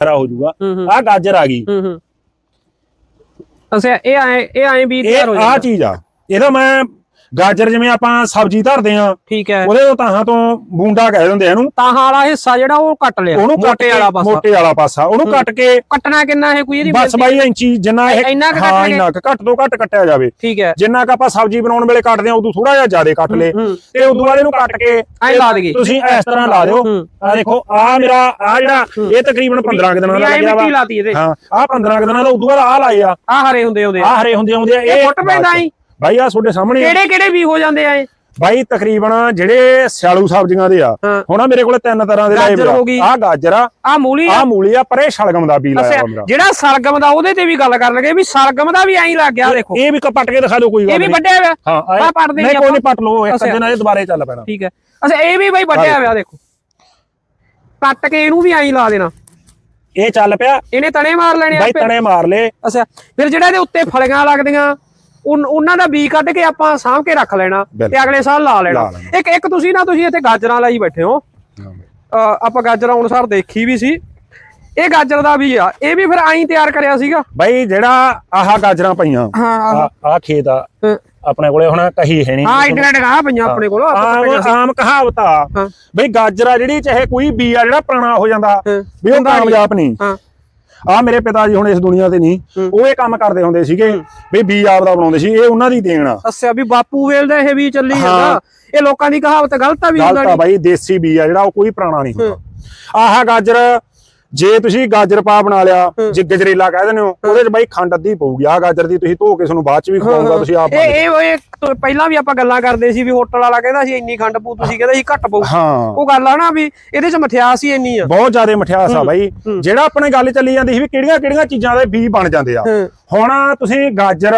ਖਰਾ ਹੋ ਜਾਊਗਾ। ਹੂੰ ਹੂੰ। ਆ ਗਾਜਰ ਆ ਗਈ। ਹੂੰ ਹੂੰ। ਅੱਛਾ ਇਹ ਆਏ ਇਹ ਆਏ ਵੀ ਤਿਆਰ ਹੋ ਇਹ ਆ ਜਾਂਦਾ। ਚੀਜ਼ ਆ। ਇਹਦਾ ਮੈਂ ਗਾਜਰ ਜਿਵੇਂ ਆਪਾਂ ਸਬਜ਼ੀ ਧਰਦੇ ਆ ਠੀਕ ਹੈ। ਉਹਦੇ ਤਾਹਾਂ ਤੋਂ ਬੂੰਡਾ ਕਹਿ ਦਿੰਦੇ ਆ ਇਹਨੂੰ। ਤਾਂ ਵਾਲਾ ਹਿੱਸਾ ਜਿਹੜਾ ਉਹ ਕੱਟ ਲਿਆ ਉਹਨੂੰ ਕੱਟ ਮੋਟੇ ਵਾਲਾ ਪਾਸਾ। ਮੋਟੇ ਵਾਲਾ ਪਾਸਾ ਉਹਨੂੰ ਕੱਟ ਕੇ ਕੱਟਣਾ ਕਿੰਨਾ ਹੈ ਕੋਈ ਇਹਦੀ ਬਸ ਬੇਨਤੀ? 22 ਇੰਚੀ ਜਿੰਨਾ ਇਹ ਇੰਨਾ ਕੁ ਹਾਂ ਕੱਟਣਗੇ? ਇੰਨਾ ਘੱਟ ਤੋਂ ਘੱਟ ਕੱਟਿਆ ਜਾਵੇ। ਠੀਕ ਹੈ। ਜਿੰਨਾ ਕ ਆਪਾਂ ਸਬਜ਼ੀ ਬਣਾਉਣ ਵੇਲੇ ਕੱਟਦੇ ਆ ਉਦੋਂ ਥੋੜਾ ਜਿਹਾ ਜ਼ਿਆਦਾ ਕੱਟ ਲੇ ਹੂੰ ਤੇ ਉਦੋਂ ਬਾਅਦ ਇਹਨੂੰ ਕੱਟ ਕੇ ਐਂ ਲਾ ਦੇਈਏ। ਤੁਸੀਂ ਇਸ ਤਰ੍ਹਾਂ ਲਾ ਦਿਓ। ਹੂੰ। ਆ ਦੇਖੋ ਆ ਮੇਰਾ ਆ ਜਿਹੜਾ ਇਹ ਤਕਰੀਬਨ 15 ਕੁ ਦਿਨਾਂ ਦਾ ਲੱਗਿਆ ਵਾ। ਹਾਂ ਆ 15 ਕੁ ਦਿਨਾਂ ਦਾ ਉਦੋਂ ਬਾਅਦ ਆ ਲਾਏ ਆ। ਆ ਹਰੇ ਹੁੰਦੇ ਹੁੰਦੇ ਆ। ਹਰੇ ਹੁੰਦੇ ਆਉਂਦੇ ਆ ਇਹ ਫੁੱਟ ਪੈਂਦਾ ਈ? ਬਾਈ ਆ ਤੁਹਾਡੇ ਸਾਹਮਣੇ ਆ। ਕਿਹੜੇ ਕਿਹੜੇ ਵੀ ਹੋ ਜਾਂਦੇ ਆ ਇਹ? ਬਾਈ ਤਕਰੀਬਨ ਜਿਹੜੇ ਸਿਆਲੂ ਸਬਜ਼ੀਆਂ ਦੇ ਆ ਹਾਂ। ਹੁਣ ਮੇਰੇ ਕੋਲੇ ਤਿੰਨ ਤਰ੍ਹਾਂ ਦੇ ਗਾਜਰ ਹੋ ਗਈ। ਆ ਗਾਜਰ ਆ ਆ ਮੂਲੀ ਆ। ਆ ਮੂਲੀ ਆ ਪਰੇ ਸ਼ਲਗਮ ਦਾ ਬੀ ਲਾਇਆ ਅੱਛਾ ਮੇਰਾ ਜਿਹੜਾ ਸਰਗਮ ਦਾ ਉਹਦੇ ਤੇ ਵੀ ਗੱਲ ਕਰਨ ਲੱਗੇ ਵੀ ਸਰਗਮ ਦਾ ਵੀ ਐਂ ਲੱਗ ਗਿਆ ਦੇਖੋ। ਇਹ ਵੀ ਪੱਟ ਕੇ ਦਿਖਾ ਦਿਓ ਕੋਈ ਗੱਲ ਇਹ ਵੀ ਨਹੀਂ। ਵੱਡਿਆ ਹੋਇਆ। ਹਾਂ ਆਹ ਪੱਟ ਦੇਣੀ ਨਹੀਂ ਕੋਈ। ਨਹੀਂ ਪੱਟ ਲਓ ਇੱਕ ਅੱਛਾ। ਦਿਨ ਇਹ ਦੁਬਾਰੇ ਚੱਲ ਪੈਣਾ। ਠੀਕ ਹੈ। ਅੱਛਾ ਇਹ ਵੀ ਬਈ ਵੱਡਿਆ ਹੋਇਆ ਦੇਖੋ। ਕੱਟ ਕੇ ਇਹਨੂੰ ਵੀ ਐਂ ਲਾ ਦੇਣਾ। ਇਹ ਚੱਲ ਪਿਆ। ਇਹਨੇ ਤਣੇ ਮਾਰ ਲੈਣੇ ਬਾਈ ਆਪੇ ਤਣੇ ਮਾਰ ਲੇ ਅੱਛਾ ਫਿਰ ਜਿਹੜਾ ਇਹਦੇ ਉੱਤੇ ਫਲੀਆਂ ਲੱਗਦੀਆਂ ਉਹਨਾਂ ਦਾ ਬੀ ਕੱਢ ਕੇ ਆਪਾਂ ਸਾਂਭ ਕੇ ਰੱਖ ਲੈਣਾ ਤੇ। ਅਗਲੇ ਸਾਲ ਲਾ ਲੈਣਾ। ਇੱਕ ਇੱਕ ਤੁਸੀਂ ਨਾ ਤੁਸੀਂ ਇੱਥੇ ਗਾਜਰਾਂ ਲਾਈ ਬੈਠੇ ਹੋ। ਆਪਾਂ ਗਾਜਰਾਂ ਅਨੁਸਾਰ ਦੇਖੀ ਵੀ ਸੀ। ਇਹ ਗਾਜਰ ਦਾ ਵੀ ਆ। ਇਹ ਵੀ ਫਿਰ ਐਂ ਤਿਆਰ ਕਰਿਆ ਸੀਗਾ? ਬਾਈ ਜਿਹੜਾ ਆਹ ਗਾਜਰਾਂ ਪਈਆਂ ਹਾਂ ਆ ਖੇਤ ਆ। ਆਪਣੇ ਕੋਲੇ ਹੁਣ ਕਹੀ ਹੈ ਨਹੀਂ ਹਾਂ ਇੰਟਰਨੈਟ ਕਹਾ ਪਈਆਂ ਆਪਣੇ ਕੋਲ ਆਪਾਂ ਆਮ ਕਹਾਵਤ ਆ। ਬਈ ਗਾਜਰਾ ਜਿਹੜੀ ਚਾਹੇ ਕੋਈ ਬੀ ਆ ਜਿਹੜਾ ਪੁਰਾਣਾ ਹੋ ਜਾਂਦਾ। ਵੀ ਉਹ। ਕਾਮਯਾਬ ਨਹੀਂ। ਹਾਂ। ਆ ਮੇਰੇ ਪਿਤਾ ਜੀ ਹੁਣ ਇਸ ਦੁਨੀਆ ਤੇ ਨਹੀਂ ਉਹ ਇਹ ਕੰਮ ਕਰਦੇ ਹੁੰਦੇ ਸੀਗੇ ਵੀ ਬੀ ਆਪਦਾ ਬਣਾਉਂਦੇ ਸੀ ਇਹ ਉਹਨਾਂ ਦੀ ਦੇਣ ਆ। ਅੱਛਾ ਵੀ ਬਾਪੂ ਵੇਲ ਦਾ ਇਹ ਵੀ ਚੱਲੀ। ਜਾਂਦਾ। ਇਹ ਲੋਕਾਂ ਦੀ ਕਹਾਵਤ ਗਲਤ ਆ ਵੀ ਗਲਤ ਆ ਬਾਈ ਦੇਸੀ ਬੀ ਆ ਜਿਹੜਾ ਉਹ ਕੋਈ ਪੁਰਾਣਾ ਨਹੀਂ ਹੁੰਦਾ। ਆਹ ਗਾਜਰ ਜੇ ਤੁਸੀਂ ਗਾਜਰ ਪਾ ਬਣਾ ਲਿਆ ਜੇ ਗਜਰੇਲਾ ਕਹਿ ਦਿੰਦੇ ਹੋ ਉਹਦੇ ਚ ਬਾਈ ਖੰਡ ਅੱਧੀ ਪਊਗੀ। ਆ ਗਾਜਰ ਦੀ ਤੁਸੀਂ ਧੋ ਕੇ ਤੁਹਾਨੂੰ ਬਾਅਦ ਚ ਵੀ ਖਵਾਉਂਗਾ ਤੁਸੀਂ ਆਪ ਇਹ ਇਹ ਪਹਿਲਾਂ ਵੀ ਆਪਾਂ ਗੱਲਾਂ ਕਰਦੇ ਸੀ ਵੀ ਹੋਟਲ ਵਾਲਾ ਕਹਿੰਦਾ ਸੀ ਇੰਨੀ ਖੰਡ ਪੂ ਤੁਸੀਂ ਕਹਿੰਦੇ ਸੀ ਘੱਟ ਪਊ। ਉਹ ਗੱਲ ਆ ਨਾ ਵੀ ਇਹਦੇ ਚ ਮਠਿਆਸ ਹੀ ਇੰਨੀ ਆ। ਬਹੁਤ ਜ਼ਿਆਦਾ ਮਠਿਆਸ ਆ ਬਾਈ। ਜਿਹੜਾ ਆਪਣੇ ਗੱਲ ਚੱਲੀ ਜਾਂਦੀ ਸੀ ਵੀ ਕਿਹੜੀਆਂ ਕਿਹੜੀਆਂ ਚੀਜ਼ਾਂ ਦੇ ਬੀ ਬਣ ਜਾਂਦੇ ਆ। ਹੁਣ ਤੁਸੀਂ ਗਾਜਰ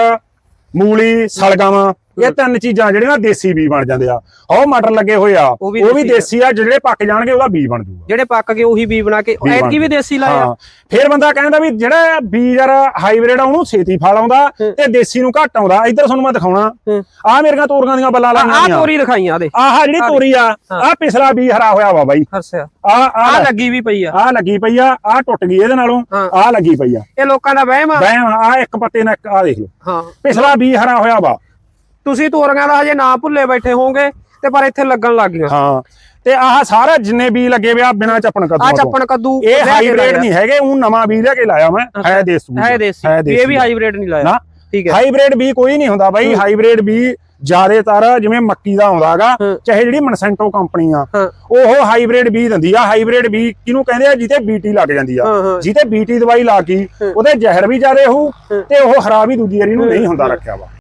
ਮੂਲੀ ਸਲਗਮ ਇਹ ਤਿੰਨ ਚੀਜ਼ਾਂ ਜਿਹੜੀਆਂ ਦੇਸੀ ਬੀ ਬਣ ਜਾਂਦੇ ਆ। ਉਹ ਮਟਰ ਲੱਗੇ ਹੋਏ ਆ ਉਹ ਵੀ ਦੇਸੀ ਆ। ਆ ਜਿਹੜੇ ਪੱਕ ਜਾਣਗੇ ਉਹਦਾ ਬੀ ਬਣ ਜੂਗਾ। ਜਿਹੜੇ ਪੱਕ ਕੇ ਉਹੀ ਬੀ ਬਣਾ ਕੇ ਐਤਕੀ ਵੀ ਦੇਸੀ ਲਾਇਆ। ਫਿਰ ਬੰਦਾ ਕਹਿੰਦਾ ਵੀ ਜਿਹੜਾ ਬੀ ਯਾਰ ਹਾਈਬ੍ਰਿਡ ਆ ਉਹਨੂੰ ਛੇਤੀ ਫਲ ਆਉਂਦਾ ਤੇ ਦੇਸੀ ਨੂੰ ਘੱਟ ਆਉਂਦਾ। ਇੱਧਰ ਤੁਹਾਨੂੰ ਮੈਂ ਦਿਖਾਉਣਾ। ਆ ਮੇਰੀਆਂ ਤੋਰੀਆਂ ਦੀਆਂ ਬੱਲਾਂ ਲਾਈਆਂ ਤੋਰੀ ਦਿਖਾਈਆਂ ਦੇ ਆਹ ਜਿਹੜੀ ਤੋਰੀ ਆ ਆ ਪਿਛਲਾ ਬੀ ਹਰਾ ਹੋਇਆ ਵਾ ਬਾਈ। ਹਰਸਿਆ। ਆ ਆ ਆ ਲੱਗੀ ਵੀ ਪਈ ਆ। ਆ ਲੱਗੀ ਪਈ ਆ ਆ ਟੁੱਟ ਗਈ ਇਹਦੇ ਨਾਲੋਂ। ਆ ਲੱਗੀ ਪਈ ਆ। ਇਹ ਲੋਕਾਂ ਦਾ ਵਹਿਮ ਆ। ਬੈ ਆ ਇੱਕ ਪੱਤੇ ਨਾਲ ਇੱਕ ਆ ਦੇਖ ਲਓ। ਹਾਂ। ਪਿਛਲਾ ਬੀ ਹਰਾ ਹੋਇਆ ਵਾ। ਤੁਸੀਂ ਤੋਰੀਆਂ ਦਾ ਹਜੇ ਨਾ ਭੁੱਲੇ ਬੈਠੇ ਹੋਵੋਗੇ ਤੇ ਪਰ ਇੱਥੇ ਲੱਗਣ ਲੱਗ ਗਿਆ ਹਾਂ। ਤੇ ਆਹ ਸਾਰਾ ਜਿੰਨੇ ਬੀ ਲੱਗੇ ਵੇ ਆ ਬਿਨਾ ਚੱਪਣ ਆ ਕਦੋਂ ਚੱਪਣ ਕੱਦੂ ਇਹ ਕੇ ਹਾਈਬ੍ਰਿਡ। ਨਹੀਂ ਹੈਗੇ ਉਹ ਨਵਾਂ ਬੀ ਲੈ ਕੇ ਲਾਇਆ ਮੈਂ। ਹੈ ਦੇਸੀ ਹੈ ਦੇਸੀ। ਇਹ ਵੀ ਹਾਈਬ੍ਰਿਡ ਨਹੀਂ ਲਾਇਆ। ਨਾ ਠੀਕ ਹੈ। ਹਾਈਬ੍ਰਿਡ ਬੀ ਕੋਈ ਨਹੀਂ ਹੁੰਦਾ ਬਾਈ। ਹਾਈਬ੍ਰਿਡ ਬੀ ਜ਼ਿਆਦਾਤਰ ਜਿਵੇਂ ਮੱਕੀ ਦਾ ਆਉਂਦਾਗਾ ਹਾਂ। ਚਾਹੇ ਜਿਹੜੀ ਮਨਸੈਂਟੋ ਕੰਪਨੀ ਆ ਹਾਂ। ਉਹ ਹਾਈਬ੍ਰਿਡ ਬੀ ਦਿੰਦੀ ਆ। ਹਾਈਬ੍ਰਿਡ ਬੀ ਕਿਹਨੂੰ ਕਹਿੰਦੇ ਆ? ਜਿੱਤੇ ਬੀਟੀ ਲੱਗ ਜਾਂਦੀ ਆ। ਹਾਂ, ਹਾਂ। ਜਿੱਤੇ ਬੀਟੀ ਦਵਾਈ ਲਾ ਗਈ ਉਹਦੇ ਜ਼ਹਿਰ ਵੀ ਜ਼ਿਆਦੇ ਹੋਊ ਤੇ ਉਹ ਹਰਾ ਵੀ ਦੂਜੀ ਵਾਰੀ ਨੂੰ ਨਹੀਂ ਹੁੰਦਾ ਰੱਖਿਆ ਵਾ।